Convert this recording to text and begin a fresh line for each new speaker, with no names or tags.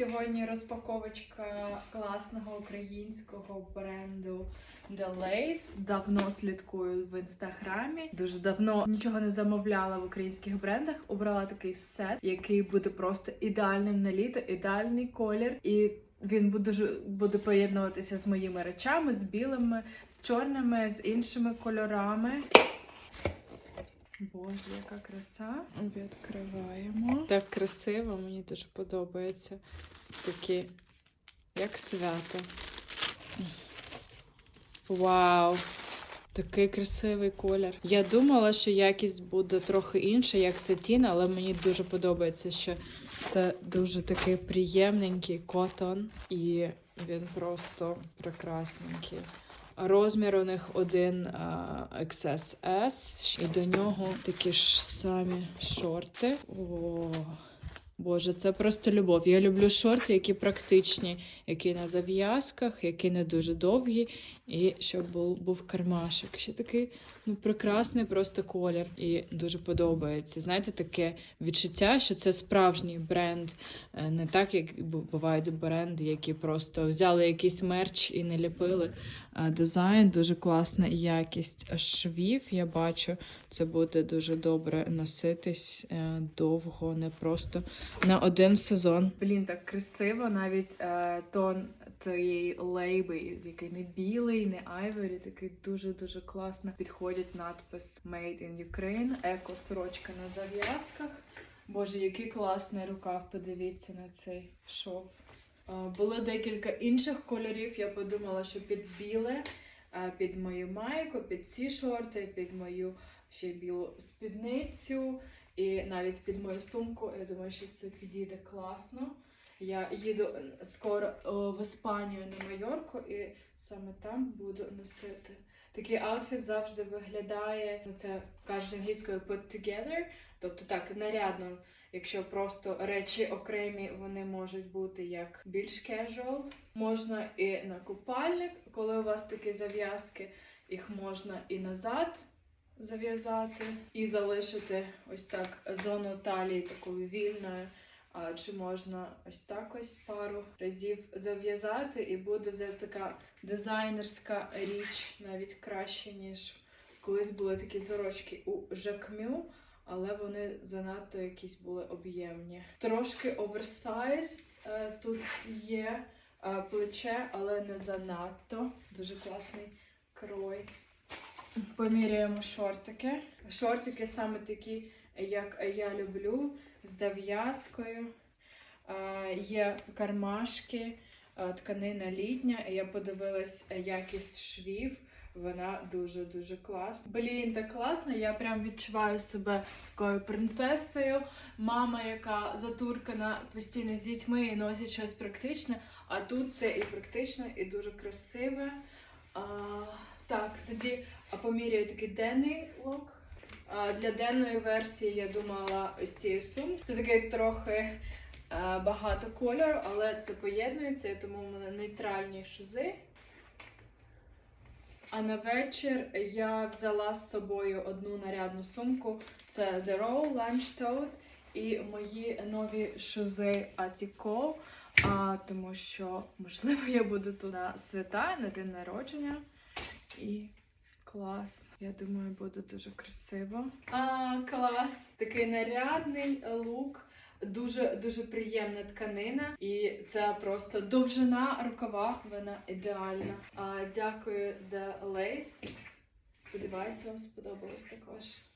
Сьогодні розпаковочка класного українського бренду The Lace. Давно слідкую в інстаграмі. Дуже давно нічого не замовляла в українських брендах. Обрала такий сет, який буде просто ідеальним на літо, ідеальний колір і. Він буде буде поєднуватися з моїми речами, з білими, з чорними, з іншими кольорами. Боже, яка краса. Відкриваємо. Так красиво, мені дуже подобається. Такі, як свято. Вау! Такий красивий колір. Я думала, що якість буде трохи інша, як сатін, але мені дуже подобається, що це дуже такий приємненький котон, і він просто прекрасненький. Розмір у них один а, XS, і до нього такі ж самі шорти. О, Боже, це просто любов. Я люблю шорти, які практичні, які на зав'язках, які не дуже довгі, і щоб був, був кармашик. Ще такий ну, прекрасний просто колір. І дуже подобається. Знаєте, таке відчуття, що це справжній бренд, Е, не так, як бувають бренди, які просто взяли якийсь мерч і не ліпили. Дизайн дуже класна якість швів. Я бачу, це буде дуже добре носитись е, довго, не просто на один сезон. Блін, так красиво, навіть е, тон тієї лейби, який не білий, не айворі, такий дуже-дуже класно підходить надпис Made in Ukraine, еко сорочка на зав'язках. Боже, який класний рукав, подивіться на цей шов. Е, Було декілька інших кольорів. Я подумала, що під біле, е, під мою майку, під ці шорти, під мою ще білу спідницю і навіть під мою сумку. Я думаю, що це підійде класно. Я їду е, скоро в Іспанію на Майорку і саме там буду носити. Такий аутфіт завжди виглядає, ну це кажуть англійською put together, тобто так нарядно. Якщо просто речі окремі, вони можуть бути як більш casual. Можна і на купальник, коли у вас такі зав'язки, їх можна і назад зав'язати, і залишити ось так зону талії такою вільною. А чи можна ось так ось пару разів зав'язати, і буде така дизайнерська річ навіть краще, ніж колись були такі сорочки у Жакмю, але вони занадто якісь були об'ємні. Трошки оверсайз е, тут є е, плече, але не занадто. Дуже класний крой. Поміряємо шортики. Шортики саме такі, як я люблю, з зав'язкою. Є кармашки, тканина літня. Я подивилась е, якість швів. Вона дуже-дуже класна. Блін, так класно. Я прям відчуваю себе такою принцесою. Мама, яка затуркана постійно з дітьми і носить щось практичне. А тут це і практичне, і дуже красиве. А, так, тоді а, поміряю такий денний лук. Для денної версії я думала ось цієї сумки. Це такий трохи багато кольору, але це поєднується, тому в мене нейтральні шузи. А на вечір я взяла з собою одну нарядну сумку. Це The Row Lunch Tote і мої нові шузи Attico. А, тому що, можливо, я буду на свята, на день народження. І клас. Я думаю, буде дуже красиво. А, клас! Такий нарядний лук. Дуже дуже приємна тканина, і це просто довжина рукава. Вона ідеальна. А, дякую The Lace. Сподіваюся, вам сподобалось також.